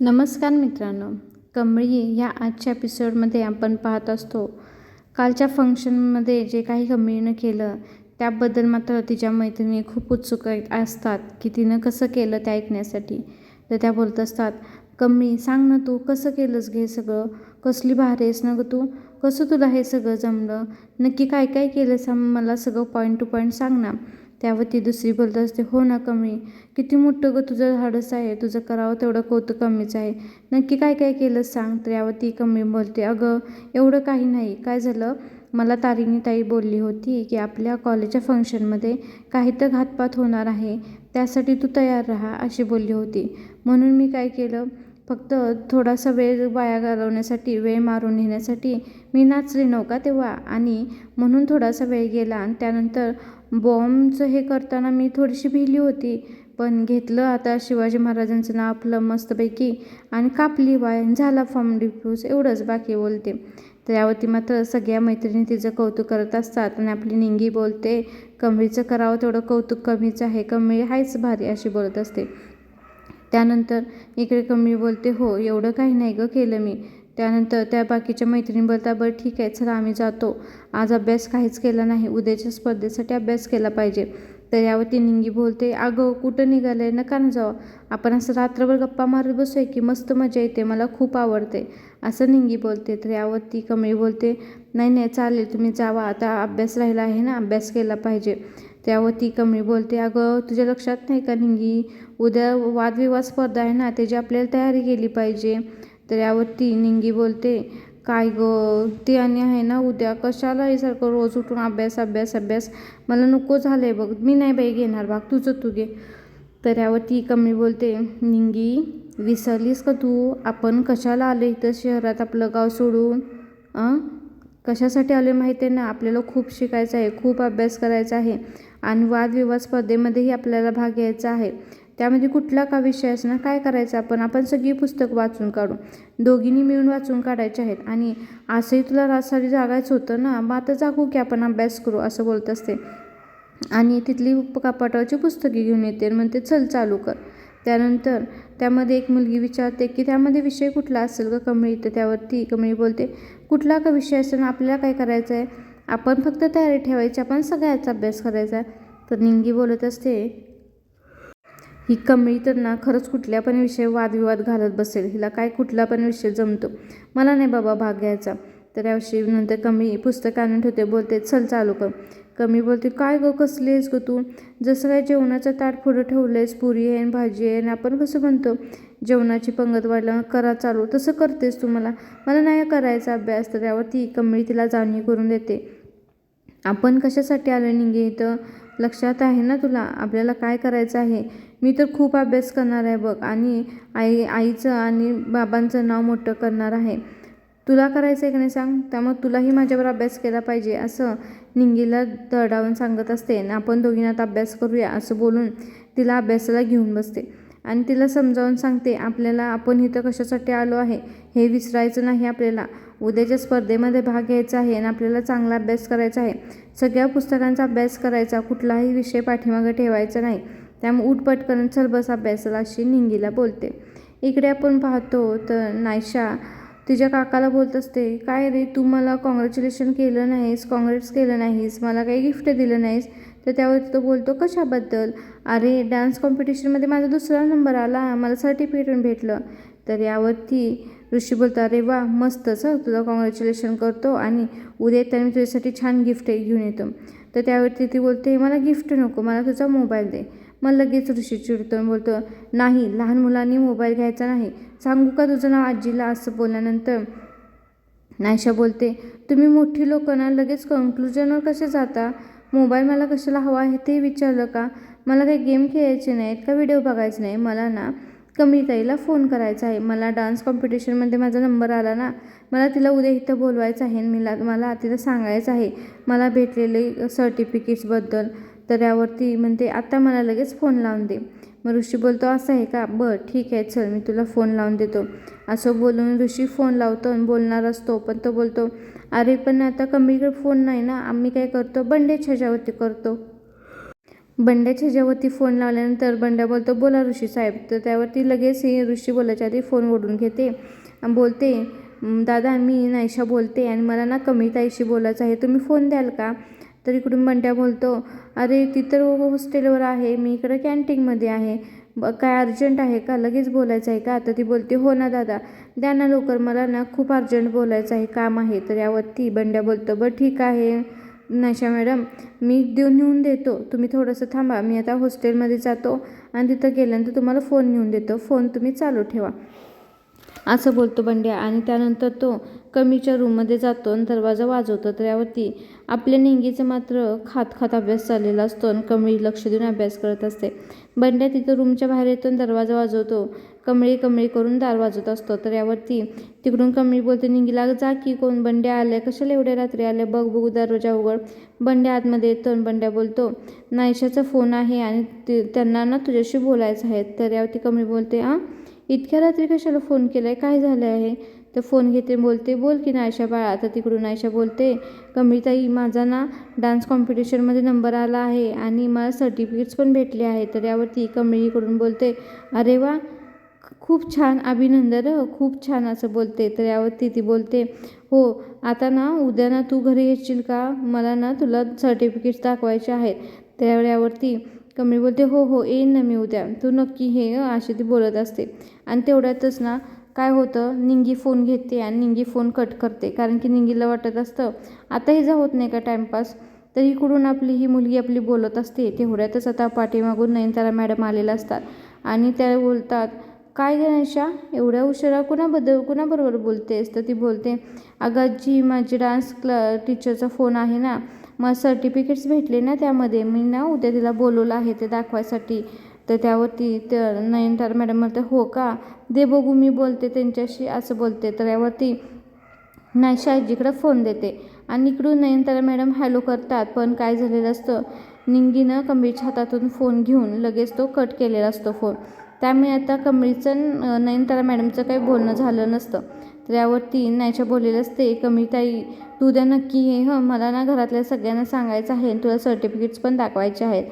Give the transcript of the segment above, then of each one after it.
नमस्कार मित्रांनो कमळी या आजच्या एपिसोडमध्ये आपण पाहत असतो. कालच्या फंक्शनमध्ये जे काही कमळीनं केलं त्याबद्दल मात्र तिच्या मैत्रिणी खूप उत्सुक असतात की तिनं कसं केलं ते ऐकण्यासाठी. तर त्या बोलत असतात कमळी सांग ना तू कसं केलंस घे सगळं? कसली भारी आहेस ना गं तू? कसं तुला हे सगळं जमलं? नक्की काय काय केलंस? मला सगळं पॉईंट टू पॉईंट सांग ना. त्यावर ती दुसरी बोलत असते हो ना कमी किती मोठं गं तुझं धाडस आहे तुझं करावं तेवढं कौतुक कमीच आहे. नक्की काय काय केलं सांग तर यावर ती कमी बोलते अगं एवढं काही नाही. काय झालं? मला तारिणी ताई बोलली होती की आपल्या कॉलेजच्या फंक्शनमध्ये काही तर घातपात होणार आहे त्यासाठी तू तयार राहा अशी बोलली होती. म्हणून मी काय केलं? फक्त थोडासा वेळ वाया घालवण्यासाठी वेळ मारून नेण्यासाठी मी नाचले नव्हता तेव्हा? आणि म्हणून थोडासा वेळ गेला आणि त्यानंतर बॉम्बचं हे करताना मी थोडीशी भिली होती. पण घेतलं आता शिवाजी महाराजांचं नाव आपलं मस्तपैकी आणि कापली वाय झाला फॉर्म डिफ्यूज एवढंच बाकी बोलते. तर यावरती मात्र सगळ्या मैत्रिणी तिचं कौतुक करत असतात आणि आपली निंगी बोलते कमळीचं करावं तेवढं कौतुक कमीच आहे कमळी हायच भारी अशी बोलत असते. त्यानंतर इकडे कमळी बोलते हो एवढं काही नाही गं केलं मी. त्यानंतर त्या बाकीच्या मैत्रिणी बोलता बरं ठीक आहे चला आम्ही जातो. आज अभ्यास काहीच केला नाही. उद्याच्या स्पर्धेसाठी अभ्यास केला पाहिजे. तर यावरती निंगी बोलते अगं कुठं निघालं आहे नका ना जावं आपण असं रात्रभर गप्पा मारत बसूया की मस्त मजा येते. मला खूप आवडते. असं निंगी बोलते. तर यावरती कमळी बोलते नाही नाही चालेल तुम्ही जावा. आता अभ्यास राहिला आहे ना अभ्यास केला पाहिजे. त्यावरती कमळी बोलते अगं तुझ्या लक्षात नाही का निंगी? उद्या वादविवाद स्पर्धा आहे ना त्याची आपल्याला तयारी केली पाहिजे. तर यावर ती निंगी बोलते काय गं ते आणि आहे ना उद्या? कशाला हे सारखं रोज उठून अभ्यास अभ्यास अभ्यास? मला नको झालं आहे बघ मी नाही बाई घेणार भाग तुझं तू घे. तर यावर ती कमी बोलते निंगी विसरलीस का तू? आपण कशाला आलो इथं शहरात आपलं गाव सोडून? अं? कशासाठी आले माहिती आहे ना? आपल्याला खूप शिकायचं आहे खूप अभ्यास करायचा आहे आणि वादविवाद स्पर्धेमध्येही आपल्याला भाग घ्यायचा आहे. त्यामध्ये कुठला का विषय असणार? काय करायचं आपण? आपण सगळी पुस्तक वाचून काढू. दोघींनी मिळून वाचून काढायचे आहेत. आणि असंही तुला रासारी जागायचं होतं ना मग आता जागू की आपण अभ्यास करू असं बोलत असते. आणि तिथली कपाटाची पुस्तके घेऊन येते म्हणते चल चालू कर. त्यानंतर त्यामध्ये एक मुलगी विचारते की त्यामध्ये विषय कुठला असेल का कमळी तर त्यावरती कमळी बोलते कुठला का विषय असेल? ना आपल्याला काय करायचं आहे आपण फक्त तयारी ठेवायची आपण सगळ्याचा अभ्यास करायचा. तर निंगी बोलत असते ही कमळी तर ना खरंच कुठल्या पण विषय वादविवाद घालत बसेल हिला काय कुठला पण विषय जमतो. मला नाही बाबा भाग घ्यायचा. तर याविषयी नंतर कमी पुस्तक आणून ठेवते बोलते चल चालू कर. कमी बोलते काय गं कसली आहेस गं तू? जसं काय जेवणाचं ताट पुढं ठेवलं आहेस पुरी आहे भाजी आहे आणि आपण कसं म्हणतो जेवणाची पंगत वाढलं करा चालू तसं करतेस तू मला. मला नाही करायचा अभ्यास तर त्यावर ती कमळी तिला जाणीव करून देते. आपण कशासाठी आलो निघे इथं लक्षात आहे ना तुला? आपल्याला काय करायचं आहे? मी तर खूप अभ्यास करणार आहे बघ. आणि आई आईचं आणि बाबांचं नाव मोठं करणार आहे. तुला करायचं आहे की नाही सांग? त्यामुळे तुलाही माझ्यावर अभ्यास केला पाहिजे असं निंगीला दडावून सांगत असते. आणि आपण दोघींना आता अभ्यास करूया असं बोलून तिला अभ्यासाला घेऊन बसते. आणि तिला समजावून सांगते आपल्याला आपण इथं कशासाठी आलो आहे? हे विसरायचं नाही आपल्याला. उद्याच्या स्पर्धेमध्ये भाग घ्यायचा आहे आणि आपल्याला चांगला अभ्यास करायचा आहे. सगळ्या पुस्तकांचा अभ्यास करायचा कुठलाही विषय पाठीमागे ठेवायचा नाही. त्यामुळे उठपट चल बस अभ्यासाला अशी निंगीला बोलते. इकडे आपण पाहतो तर नायशा तिच्या काकाला बोलत असते काय रे तू मला कॉंग्रॅच्युलेशन केलं नाहीस कॉंग्रेट्स केलं नाहीस मला काही गिफ्ट दिलं नाहीस. तर त्यावर तो बोलतो कशाबद्दल? अरे डान्स कॉम्पिटिशनमध्ये माझा दुसरा नंबर आला मला सर्टिफिकेट भेटलं. तर यावरती ऋषी बोलतो अरे वा मस्तच तुला कॉंग्रॅच्युलेशन करतो आणि उद्या येताना मी तुझ्यासाठी छान गिफ्ट घेऊन येतो. तर त्यावरती ती बोलते मला गिफ्ट नको मला तुझा मोबाईल दे. मग लगेच ऋषी चिडतो बोलतो नाही लहान मुलांनी मोबाईल घ्यायचा नाही. सांगू का तुझं नाव आजीला? असं बोलल्यानंतर नायशा बोलते तुम्ही मोठी लोक ना लगेच कन्क्लुजनवर कसे जाता? मोबाईल मला कशाला हवा आहे ते विचारलं का? मला काही गेम खेळायचे नाहीत का? व्हिडिओ बघायचे नाही? मला ना कमिताईला फोन करायचा आहे. मला डान्स कॉम्पिटिशनमध्ये माझा नंबर आला ना मला तिला उद्या इथं बोलवायचं आहे मला मला तिला सांगायचं आहे. मला भेटलेले सर्टिफिकेट्सबद्दल तर यावरती म्हणते आत्ता मला लगेच फोन लावून दे. मग ऋषी बोलतो असं आहे का? बरं ठीक आहे चल मी तुला फोन लावून देतो. असं बोलून ऋषी फोन लावतो आणि बोलणार असतो पण तो बोलतो अरे पण आता कमीकडे फोन नाही ना आम्ही काय करतो? बंडेच ह्याच्यावरती करतो. बंड्याच्या ह्याच्यावरती फोन लावल्यानंतर बंड्या बोलतो बोला ऋषी साहेब. तर त्यावरती लगेच ही ऋषी बोलायच्या आधी फोन ओढून घेते बोलते दादा मी नायशा बोलते आणि मला ना कमिताईशी बोलायचं आहे तुम्ही फोन द्याल का? तर इकडून बंट्या बोलतो अरे ती तर हॉस्टेलवर आहे मी इकडं कॅन्टीनमध्ये आहे. ब काय अर्जंट आहे का? लगेच बोलायचं आहे का? तर ती बोलते हो ना दादा. द्या ना लवकर मला ना खूप अर्जंट बोलायचं आहे काम आहे. तर यावरती बंड्या बोलतो बरं ठीक आहे. नशा मॅडम मी देऊन नेऊन देतो. तुम्ही थोडंसं थांबा. मी आता हॉस्टेलमध्ये जातो आणि तिथं गेल्यानंतर तुम्हाला फोन नेऊन देतो. फोन तुम्ही चालू ठेवा. असं बोलतो बंड्या आणि त्यानंतर तो कमीच्या रूममध्ये जातो आणि दरवाजा वाजवतो. तर यावरती आपल्या निंगीचं मात्र खात खात अभ्यास चाललेला असतो आणि कमळी लक्ष देऊन अभ्यास करत असते. बंड्या तिथं रूमच्या बाहेर येतो आणि दरवाजा वाजवतो. कमळी कमळी करून दार वाजवत असतो. तर यावरती तिकडून कमळी बोलते निंगीला जा की कोण बंड्या आल्या? कशाला एवढ्या रात्री आल्या? बघ बघू दरवाजा उघड. बंड्या आतमध्ये येतो आणि बंड्या बोलतो नायशाचा फोन आहे आणि ते त्यांना ना तुझ्याशी बोलायचं आहे. तर यावरती कमळी बोलते आ? इतक्या रात्री कशाला फोन केला आहे काय झालं आहे? तर फोन घेते बोलते बोल की नायशा बाळा तर तिकडून नायशा बोलते कमळीताई माझा ना डान्स कॉम्पिटिशनमध्ये नंबर आला आहे आणि मला सर्टिफिकेट्स पण भेटले आहे तर यावरती कमळीकडून बोलते अरे वा खूप छान अभिनंदन खूप छान असं बोलते. तर यावरती ती बोलते हो आता ना उद्या ना तू घरी येशील का? मला ना तुला सर्टिफिकेट्स दाखवायचे आहेत. तर यावरती कमळी बोलते हो हो येईन ना मी उद्या. तू नक्की हे अशी ती बोलत असते. आणि तेवढ्यातच ना काय होतं? निंगी फोन घेते आणि निंगी फोन कट करते. कारण की निंगीला वाटत असतं आता हिचा होत नाही का टाईमपास तर इकडून आपली ही मुलगी आपली बोलत असते. तेवढ्यातच आता पाठीमागून नयनतारा मॅडम आलेल्या असतात. आणि त्या बोलतात काय गणेशा एवढ्या उशिरा कुणाबद्दल कुणाबरोबर बोलतेस? तर ती बोलते अगं जी माझी डान्स क्ला टीचरचा फोन आहे ना. मला सर्टिफिकेट्स भेटले ना त्यामध्ये. मी ना उद्या तिला बोलवलं आहे ते दाखवायसाठी. तर त्यावरती त्या नयनतारा मॅडम म्हणते हो का? दे बघू मी बोलते त्यांच्याशी असं बोलते. तर यावरती नायशा आजीकडे फोन देते. आणि इकडून नयनतारा मॅडम हॅलो करतात पण काय झालेलं असतं? निंगीनं कमळीच्या हातातून फोन घेऊन लगेच तो कट केलेला असतो फोन. त्यामुळे आता कमळीचं नयनतारा मॅडमचं काही बोलणं झालं नसतं. तर यावरती नायशा बोललेलं असते कमळीताई तू द्या नक्की ये हं? मला ना घरातल्या सगळ्यांना सांगायचं आहे आणि तुला सर्टिफिकेट्स पण दाखवायचे आहेत.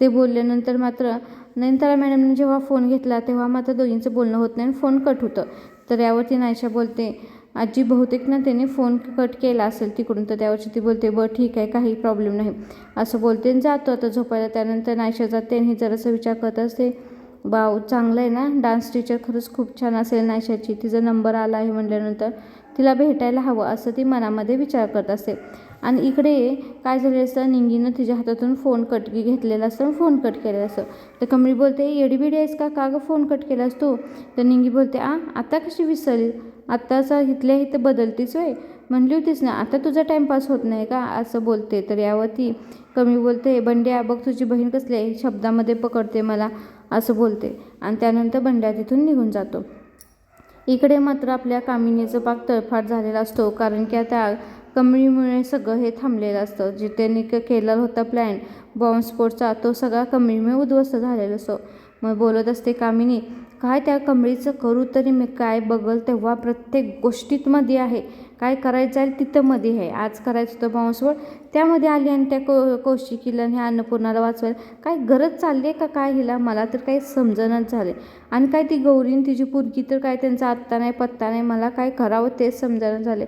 ते बोलल्यानंतर मात्र नयनतारा मॅडमने जेव्हा फोन घेतला तेव्हा मात्र दोघींचं बोलणं होत नाही आणि फोन कट होतं. तर यावरती नायशा बोलते आजी बहुतेक ना त्याने फोन कट केला असेल तिकडून तर त्यावरची ती बोलते बरं ठीक आहे काही प्रॉब्लेम नाही. असं बोलते आणि जातो. आता झोपायला त्यानंतर नायशा जाते आणि जरासा विचार करत असते बाव चांगलं आहे ना? डान्स टीचर खरंच खूप छान असेल नायशाची. तिचा नंबर आला आहे म्हटल्यानंतर तिला भेटायला हवं असं ती मनामध्ये विचार करत असते. आणि इकडे काय झालेलं असतं निंगीनं तिच्या हातातून फोन कट घेतलेला असतं फोन कट केलेला असतं. तर कमळी बोलते एडीबीडी आहेस का? का गं फोन कट केलास तू? तर निंगी बोलते आ आता कशी विसरली? आत्ताचा इथल्या इथं बदलतीच होय? म्हणली होतीस ना आता तुझा टाईमपास होत नाही का? असं बोलते. तर यावरती कमी बोलते बंड्या बघ तुझी बहीण कसली आहे शब्दामध्ये पकडते मला असं बोलते. आणि त्यानंतर बंड्या तिथून निघून जातो. इकडे मात्र आपल्या कामिनीचं पाक तळफाट झालेला असतो कारण की आता कमीमुळे सगळं हे थांबलेलं असतं. जे त्यांनी क- केलेला होता प्लॅन बॉम्बस्फोटचा तो सगळा कमळीमुळे उद्ध्वस्त झालेला असतो. मग बोलत असते कामिनी काय त्या कमळीचं करू तरी मी काय बघल तेव्हा प्रत्येक गोष्टीत मध्ये आहे. काय करायचं आहे तिथं मध्ये आहे. आज करायचं होतं बॉम्बस्फोट त्यामध्ये आली आणि त्या को कौशिकीला आणि ह्या अन्नपूर्णाला वाचवायला. काय गरज चालली आहे का काय हिला? मला तर काही समजणच झाले आणि काय ती गौरीन तिची पुरगी तर काय त्यांचा आत्ता नाही पत्ता नाही. मला काय करावं तेच समजणं झाले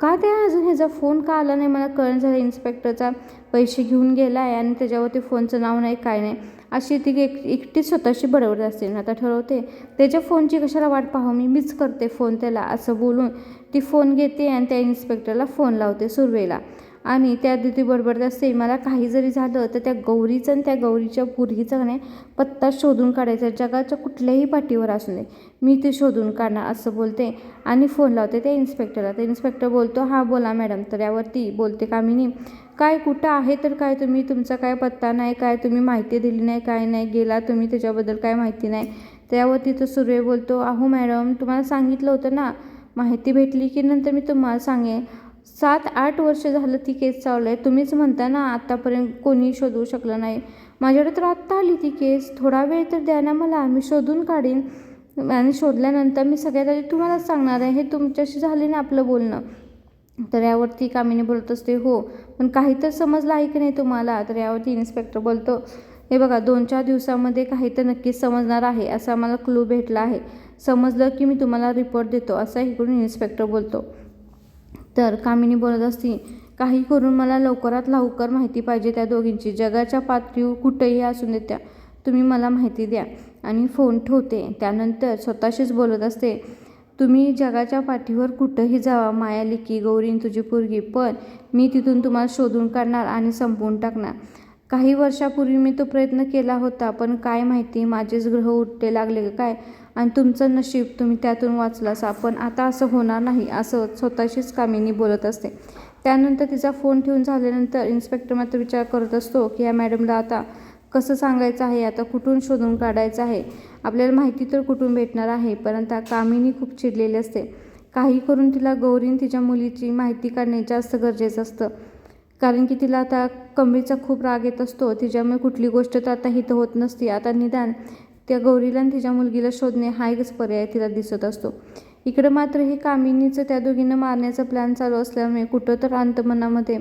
का त्या अजून ह्याचा फोन का आला नाही? मला कळण झालं इन्स्पेक्टरचा पैसे घेऊन गेला आहे आणि त्याच्यावरती फोनचं नाव नाही काय नाही. अशी ती एक एकटी स्वतःशी बडबडत असते. आता ठरवते त्याच्या फोनची कशाला वाट पाहू मी मीच करते फोन त्याला असं बोलून ती फोन घेते आणि त्या इन्स्पेक्टरला फोन लावते सुरवेला. आणि त्या ती त्या सेमाला मला काही जरी झालं तर त्या गौरीचं आणि त्या गौरीच्या पुरगीचा नाही पत्ता शोधून काढायचा जगाच्या कुठल्याही पाठीवर असू नये. मी ते शोधून काढणार असं बोलते. आणि फोन लावते त्या इन्स्पेक्टरला. तर इन्स्पेक्टर बोलतो हां बोला मॅडम. तर यावरती बोलते कामिनी काय कुठं आहे तर काय तुम्ही? तुमचा काय पत्ता नाही? काय तुम्ही माहिती दिली नाही? काय नाही? गेला तुम्ही त्याच्याबद्दल काय माहिती नाही? त्यावरती तो सुर्वे बोलतो अहो मॅडम तुम्हाला सांगितलं होतं ना माहिती भेटली की नंतर मी तुम्हाला सांगेन. सात आठ वर्ष झालं ती केस चालू आहे तुम्हीच म्हणता ना आत्तापर्यंत कोणी शोधू शकलं नाही. माझ्याकडे तर आत्ता आली ती केस. थोडा वेळ तर द्या ना मला. मी शोधून काढीन. आणि शोधल्यानंतर मी सगळ्यात आधी तुम्हालाच सांगणार आहे. हे तुमच्याशी झाले ना आपलं बोलणं. तर यावरती कामिनी बोलत असते हो पण काही तर समजलं आहे की नाही तुम्हाला? तर यावरती इन्स्पेक्टर बोलतो हे बघा दोन चार दिवसामध्ये काही तर नक्कीच समजणार आहे. असा मला क्लू भेटला आहे. समजलं की मी तुम्हाला रिपोर्ट देतो असा इकडून इन्स्पेक्टर बोलतो. तर कामिनी बोलत असती काही करून मला लवकरात लवकर माहिती पाहिजे त्या दोघींची. जगाच्या पातळीवर कुठेही असू देत त्या. तुम्ही मला माहिती द्या. आणि फोन ठेवते. त्यानंतर स्वतःशीच बोलत असते तुम्ही जगाच्या पाठीवर कुठंही जावा. माया लिकी गौरीन तुझी पोरगी. पण मी तिथून तुम्हाला शोधून काढणार आणि संपवून टाकणार. काही वर्षापूर्वी मी तो प्रयत्न केला होता पण काय माहिती माझेच ग्रह उठते लागले का काय? आणि तुमचं नशीब तुम्ही त्यातून वाचलासा पण आता असं होणार नाही असं स्वतःशीच कामिनी बोलत असते. त्यानंतर तिचा फोन ठेवून झाल्यानंतर इन्स्पेक्टर मात्र विचार करत असतो की या मॅडमला आता कसं सांगायचं आहे? आता कुठून शोधून काढायचं आहे? आपल्याला माहिती तर कुठून भेटणार आहे परंतु कामिनी खूप चिडलेली असते. काही करून तिला गौरीन तिच्या मुलीची माहिती काढणे जास्त गरजेचं असतं. कारण की तिला आता कमळीचा खूप राग येत असतो. तिच्यामुळे कुठली गोष्ट तर आता हित होत नसती. आता निदान त्या गौरीला आणि तिच्या मुलगीला शोधणे हा एकच पर्याय तिला दिसत असतो. इकडं मात्र हे कामिनीचं त्या दोघींना मारण्याचा प्लॅन चालू असल्यामुळे कुठं तर अंतमनामध्ये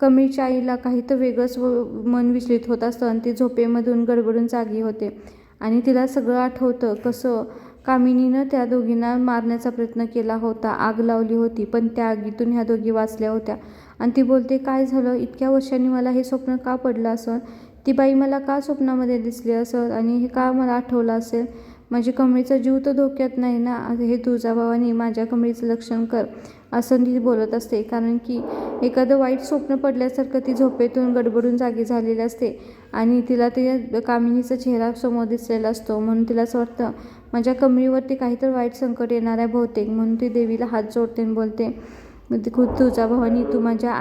कमीच्या आईला काही तर वेगळंच व- मन विचलित होत असतं आणि ती झोपेमधून गडबडून जागी होते. आणि तिला सगळं आठवतं कसं कामिनीनं त्या दोघींना मारण्याचा प्रयत्न केला होता. आग लावली होती पण त्या आगीतून ह्या दोघी वाचल्या होत्या. आणि ती बोलते काय झालं? इतक्या वर्षांनी मला हे स्वप्न का पडलं असं? ती बाई मला का स्वप्नामध्ये दिसली असं आणि हे का मला आठवलं असेल? माझी कमळीचा जीव तर धोक्यात नाही ना? हे तुळजाभावानी भावानी माझ्या कमळीचं लक्षण कर असं ती बोलत असते. कारण की एखादं वाईट स्वप्न पडल्यासारखं ती झोपेतून गडबडून जागी झालेली असते आणि तिला ते कामिनीचा चेहरा समोर दिसलेला असतो. म्हणून तिला असं वाटतं माझ्या कमळीवरती काहीतरी वाईट संकट येणार आहे बहुतेक. म्हणून ती देवीला हात जोडते आणि बोलते मग खुद तुझा भवानी तू माझ्या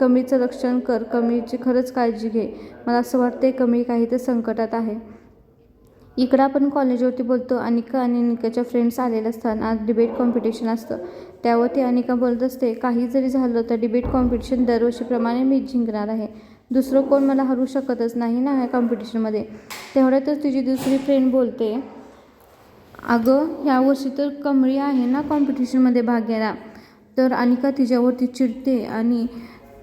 कमीचं रक्षण कर कमीची खरंच काळजी घे. मला असं वाटते कमी काही तर संकटात आहे. इकडं आपण कॉलेजवरती बोलतो अनिका आणि निकाच्या फ्रेंड्स आलेले असतात आज डिबेट कॉम्पिटिशन असतं. त्यावरती अनिका बोलत असते काही जरी झालं तर डिबेट कॉम्पिटिशन दरवर्षीप्रमाणे मी जिंकणार आहे. दुसरं कोण मला हरू शकतच नाही ना ह्या कॉम्पिटिशनमध्ये तेवढ्यातच तुझी दुसरी फ्रेंड बोलते अगं ह्यावर्षी तर कमळी आहे ना कॉम्पिटिशनमध्ये भाग घ्यायला तर अनिका तिच्यावरती चिडते आणि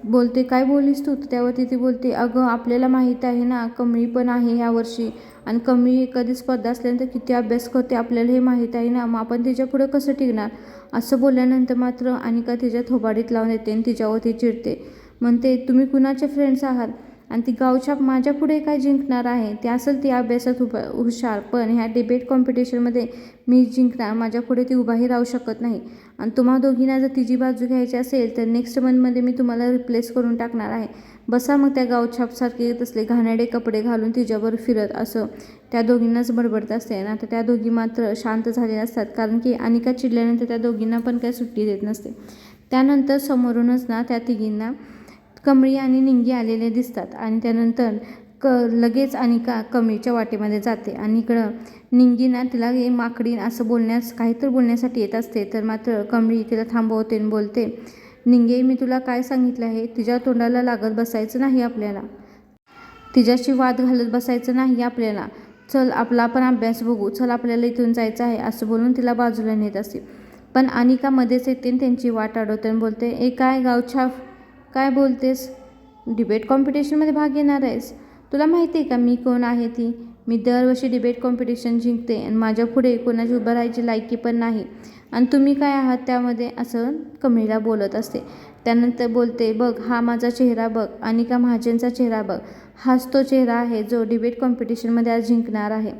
बोलते काय बोलीस तू? त्यावरती ती बोलते अगं आपल्याला माहीत आहे ना कमळी पण आहे ह्यावर्षी आणि कमळी एखादी स्पर्धा असल्यानंतर किती अभ्यास करते आपल्याला हे माहीत आहे ना मग आपण तिच्यापुढं कसं टिकणार? असं बोलल्यानंतर मात्र अनिका तिच्या थोबाडीत लावून येते आणि तिच्यावरती चिडते. म्हणते तुम्ही कुणाचे फ्रेंड्स आहात? आणि ती गावछाप माझ्या पुढे काय जिंकणार आहे ते असेल ती अभ्यासात उभा हुशार. पण ह्या डिबेट कॉम्पिटिशनमध्ये मी जिंकणार माझ्या पुढे ती उभाही राहू शकत नाही. आणि तुम्हा दोघींना जर तिची बाजू घ्यायची असेल तर नेक्स्ट मंथमध्ये मी तुम्हाला रिप्लेस करून टाकणार आहे. बसा मग त्या गावछापसारखे तसले घाणेरडे कपडे घालून तिच्यावर फिरत असं. त्या दोघींनाच बडबडत असते. आणि आता त्या दोघी मात्र शांत झालेल्या असतात कारण की अनिका चिडल्यानंतर त्या दोघींना पण काही सुट्टी देत नसते. त्यानंतर समोरूनच ना त्या तिघींना कमळी आणि निंगी आलेले दिसतात आणि त्यानंतर क लगेच अनिका कमळीच्या वाटेमध्ये जाते आणि इकडं निंगी ना तिला हे माकडी असं बोलण्यास काहीतरी बोलण्यासाठी येत असते तर मात्र कमळी तिला थांबवते आणि बोलते निंगे मी तुला काय सांगितलं आहे? तिच्या तोंडाला लागत बसायचं नाही आपल्याला. तिच्याशी वाद घालत बसायचं नाही आपल्याला. चल आपला पण अभ्यास बघू. चल आपल्याला इथून जायचं आहे असं बोलून तिला बाजूला नेत असते. पण अनिका मध्येच येते आणि त्यांची वाट अडवते आणि बोलते ए काय गावछाप? काय बोलतेस? डिबेट कॉम्पिटिशनमध्ये भाग घेणार आहेस. तुला माहिती आहे का मी कोण आहे ती? मी दरवर्षी डिबेट कॉम्पिटिशन जिंकते आणि माझ्या पुढे कोणाची उभं राहायची लायकी पण नाही. आणि तुम्ही काय आहात त्यामध्ये? असं कमळीला बोलत असते. त्यानंतर बोलते बघ हा माझा चेहरा बघ अनिका महाजनचा चेहरा बघ. हाच तो चेहरा आहे जो डिबेट कॉम्पिटिशनमध्ये आज जिंकणार आहे.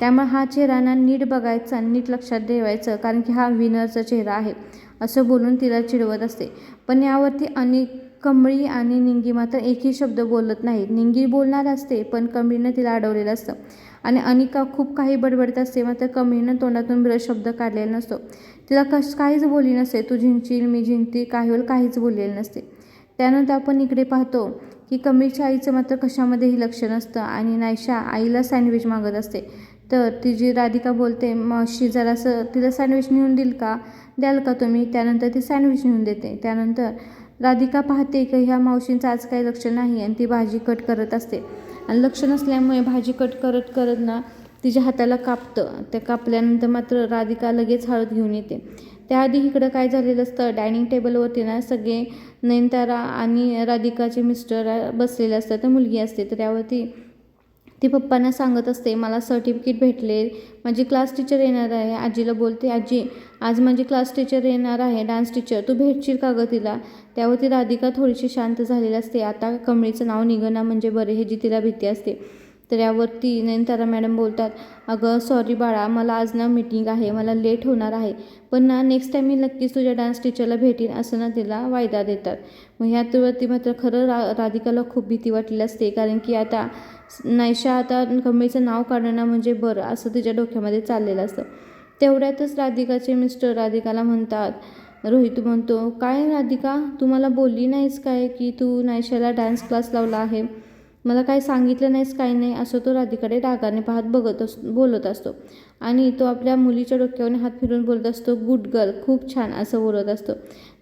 त्यामुळे हा चेहरा ना नीट बघायचा आणि नीट लक्षात ठेवायचं कारण की हा विनरचा चेहरा आहे. असं बोलून तिला चिडवत असते. पण यावरती अनेक कमळी आणि निंगी मात्र एकही शब्द बोलत नाहीत. निंगी बोलणार असते पण कमळीनं तिला अडवलेलं असतं. आणि अनिका खूप काही बडबडत असते मात्र कमळीनं तोंडातून ब्रश शब्द काढलेला नसतो. तिला कश काहीच बोलली नसते. तू झिंचील मी झिंकती काही वेळ काहीच बोललेलं नसते. त्यानंतर आपण इकडे पाहतो की कमळीच्या आईचं मात्र कशामध्येही लक्ष नसतं आणि नायशा आईला सँडविच मागत असते. तर ती जी राधिका बोलते मावशी जरासं तिला सँडविच नेऊन देईल का? द्याल का तुम्ही? त्यानंतर ती सँडविच नेऊन देते. त्यानंतर राधिका पाहते की ह्या मावशींचं आज काही लक्ष नाही आणि ती भाजी कट करत असते. आणि लक्ष नसल्यामुळे भाजी कट करत करत ना तिच्या हाताला कापतं. त्या कापल्यानंतर मात्र राधिका लगेच हळद घेऊन येते. त्याआधी इकडं काय झालेलं असतं डायनिंग टेबलवरती ना सगळे नयनतारा आणि राधिकाचे मिस्टर बसलेले असतात. तर मुलगी असते तर त्यावरती ती पप्पांना सांगत असते मला सर्टिफिकेट भेटले माझी क्लास टीचर येणार आहे आजीला बोलते आजी आज माझी क्लास टीचर येणार आहे डान्स टीचर तू भेटशील का गं तिला? त्यावरती राधिका थोडीशी शांत झालेली असते. आता कमळीचं नाव निघणं म्हणजे बरे जी तिला भीती असते. तर यावरती नयनतारा मॅडम बोलतात अगं सॉरी बाळा मला आज ना मीटिंग आहे मला लेट होणार आहे पण ना नेक्स्ट टाईम मी नक्कीच तुझ्या डान्स टीचरला भेटीन असं ना तिला वायदा देतात. मग ह्यावरती मात्र खरं रा राधिकाला खूप भीती वाटलेली असते कारण की आता नायशा आता कमळीचं नाव काढणं म्हणजे बरं असं तिच्या डोक्यामध्ये चाललेलं असतं. तेवढ्यातच राधिकाचे मिस्टर राधिकाला म्हणतात रोहित म्हणतो काय राधिका तू मला बोलली नाहीस काय की तू नायशाला डान्स क्लास लावला आहे? मला काय सांगितलं नाहीस काय नाही? असं तो राधिकाकडे रागाने पाहत बघत अस बोलत असतो. आणि तो आपल्या मुलीच्या डोक्यावर हात फिरून बोलत असतो गुड गर्ल खूप छान असं बोलत असतो.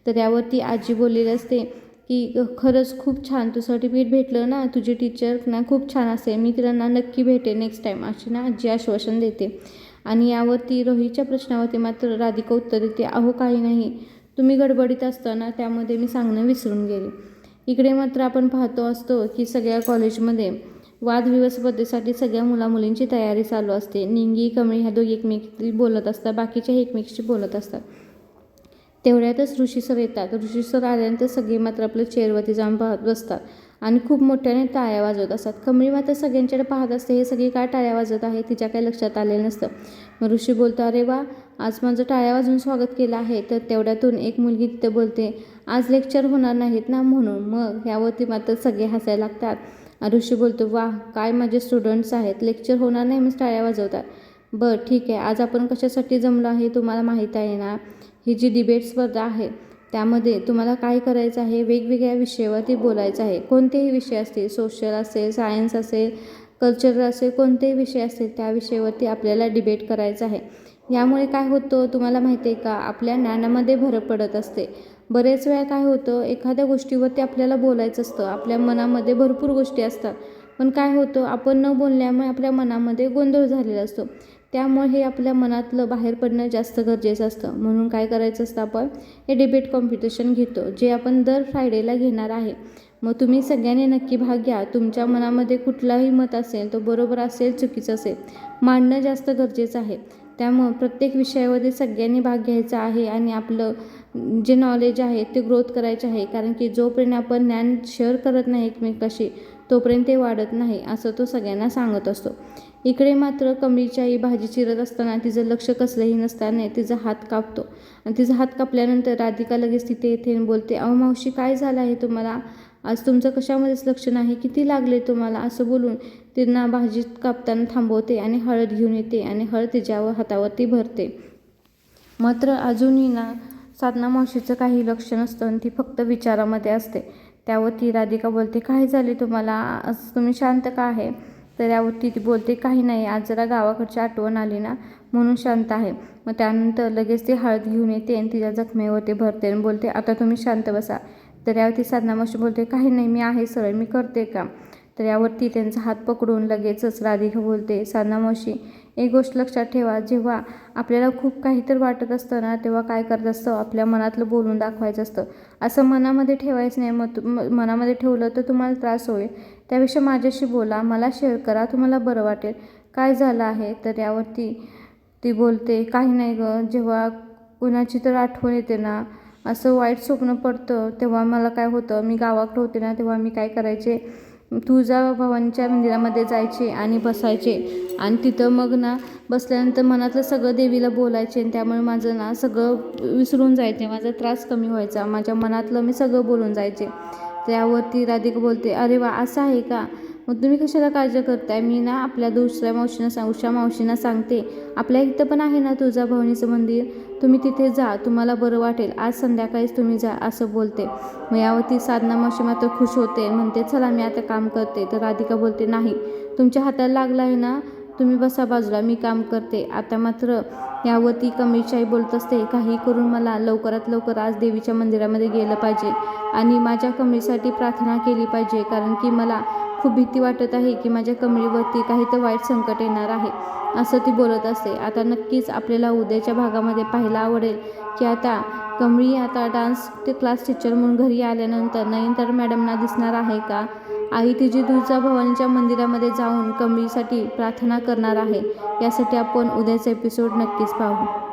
तर यावरती आजी बोललेली असते की खरंच खूप छान तू सर्टिफिकेट भेटलं ना तुझी टीचर ना खूप छान असेल मी तिला ना नक्की भेटेन नेक्स्ट टाईम अशी ना आजी आश्वासन देते. आणि यावरती रोहीच्या प्रश्नावरती मात्र राधिका उत्तर देते अहो काही नाही तुम्ही गडबडीत असताना त्यामध्ये मी सांगणं विसरून गेले. इकडे मात्र आपण पाहतो असतो की सगळ्या कॉलेजमध्ये वादविवाद स्पर्धेसाठी सगळ्या मुलामुलींची तयारी चालू असते. निंगी कमळी ह्या दोघी एकमेकी बोलत असतात बाकीच्या एकमेकीशी बोलत असतात. तेवढ्यातच ऋषी सर येतात. ऋषी सर आल्यानंतर सगळे मात्र आपल्या चेअरवरती जाऊन पाहत बसतात. आणि खूप मोठ्याने टाळ्या वाजवत असतात. कमळी मात्र सगळ्यांच्याकडे पाहत असते. हे सगळी काय टाळ्या वाजवत आहे तिच्या काही लक्षात आलेलं नसतं. मग ऋषी बोलतो अरे वा आज माझं टाळ्या वाजवून स्वागत केलं आहे. तर तेवढ्यातून एक मुलगी तिथे बोलते आज लेक्चर होणार नाहीत ना? म्हणून मग यावरती मात्र सगळे हसायला लागतात. ऋषी बोलतो वा काय माझे स्टुडंट्स आहेत? लेक्चर होणार नाही मग टाळ्या वाजवतात. बरं ठीक आहे. आज आपण कशासाठी जमलो आहे तुम्हाला माहीत आहे ना? ही जी डिबेट स्पर्धा आहे त्यामध्ये तुम्हाला काय करायचं आहे वेगवेगळ्या विषयावरती बोलायचं आहे. कोणतेही विषय असतील सोशल असेल सायन्स असेल कल्चरल असेल कोणतेही विषय असतील त्या विषयावरती आपल्याला डिबेट करायचं आहे. यामुळे काय होतं तुम्हाला माहिती आहे का आपल्या ज्ञानामध्ये भर पडत असते. बरेच वेळा काय होतं एखाद्या गोष्टीवरती आपल्याला बोलायचं असतं. आपल्या मनामध्ये भरपूर गोष्टी असतात. पण काय होतं आपण न बोलल्यामुळे आपल्या मनामध्ये गोंधळ झालेला असतो. त्यामुळे हे आपल्या मनातलं बाहेर पडणं जास्त गरजेचं असतं. म्हणून काय करायचं असतं आपण? हे डिबेट कॉम्पिटिशन घेतो जे आपण दर फ्रायडेला घेणार आहे. मग तुम्ही सगळ्यांनी नक्की भाग घ्या. तुमच्या मनामध्ये कुठलाही मत असेल तो बरोबर असेल चुकीचं असेल मांडणं जास्त गरजेचं आहे. त्यामुळं प्रत्येक विषयामध्ये सगळ्यांनी भाग घ्यायचा आहे आणि आपलं जे नॉलेज आहे ते ग्रोथ करायचे आहे. कारण की जोपर्यंत आपण ज्ञान शेअर करत नाही एकमेकाशी तोपर्यंत ते वाढत नाही असं तो सगळ्यांना सांगत असतो. इकडे मात्र कमळीची आई भाजी चिरत असताना तिचं लक्ष कसलंही नसताना तिचा हात कापतो. आणि तिचा हात कापल्यानंतर राधिका लगेच तिथे येते बोलते अहो मावशी काय झालं आहे तुम्हाला? आज तुमचं कशामध्येच लक्ष नाही? किती लागले तुम्हाला? असं बोलून त्यांना भाजी कापताना थांबवते आणि हळद घेऊन येते आणि हळद तिच्यावर हातावरती भरते. मात्र अजूनही ना साधना मावशीचं काही लक्ष नसतं आणि ती फक्त विचारामध्ये असते. त्यावर ती राधिका बोलते काय झाले तुम्हाला? असं तुम्ही शांत का आहे? तर यावरती ती बोलते काही नाही आज जरा गावाकडची आठवण आली ना म्हणून शांत आहे. मग त्यानंतर लगेच ती हळद घेऊन येते आणि तिच्या जखमेवरती भरते आणि बोलते आता तुम्ही शांत बसा. तर यावरती साधना मावशी बोलते काही नाही मी आहे सरळ मी करते का तर यावरती त्यांचा हात पकडून लगेचच राधिका बोलते साधना मावशी एक गोष्ट लक्षात ठेवा जेव्हा आपल्याला खूप काही तर वाटत असतं ना तेव्हा काय करत असतं? आपल्या मनातलं बोलून दाखवायचं असतं. असं मनामध्ये ठेवायचं नाही. मग मनामध्ये ठेवलं तर तुम्हाला त्रास होईल. त्यापेक्षा माझ्याशी बोला मला शेअर करा तुम्हाला बरं वाटेल. काय झालं आहे? तर यावरती ती बोलते काही नाही गं जेव्हा कुणाची तर आठवण येते ना असं वाईट स्वप्न पडतं तेव्हा मला काय होतं? मी गावाकडे होते ना तेव्हा मी काय करायचे? तुळजाभवानीच्या मंदिरामध्ये जायचे आणि बसायचे. आणि तिथं मग ना बसल्यानंतर मनातलं सगळं देवीला बोलायचे आणि त्यामुळे माझं ना सगळं विसरून जायचे. माझा त्रास कमी व्हायचा. माझ्या मनातलं मी सगळं बोलून जायचे. त्यावरती राधिका बोलते अरे वा असं आहे का? मग तुम्ही कशाला काळजी करताय? मी ना आपल्या दुसऱ्या मावशींना सांग उषा मावशींना सांगते. आपल्या इथं पण आहे ना तुळजाभवानीचं मंदिर? तुम्ही तिथे जा तुम्हाला बरं वाटेल. आज संध्याकाळीच तुम्ही जा असं बोलते. मग यावरती साधना मावशी मात्र खुश होते. म्हणते चला मी आता काम करते. तर राधिका बोलते नाही तुमच्या हाताला लागला आहे ना तुम्ही बसा बाजूला मी काम करते. आता मात्र यावरती कमीशाही बोलत असते काही करून मला लवकरात लवकर आज देवीच्या मंदिरामध्ये गेलं पाहिजे आणि माझ्या कमीसाठी प्रार्थना केली पाहिजे. कारण की मला खूप भीती वाटत आहे की माझ्या कमळीवरती काही तर वाईट संकट येणार आहे असं ती बोलत असते. आता नक्कीच आपल्याला उद्याच्या भागामध्ये पाहायला आवडेल की आता कमळी आता डान्स ते क्लास टीचर म्हणून घरी आल्यानंतर नयनतार मॅडमना दिसणार आहे का? आई तिची तुळजाभवानीच्या मंदिरामध्ये जाऊन कमळीसाठी प्रार्थना करणार आहे यासाठी आपण उद्याचा एपिसोड नक्कीच पाहू.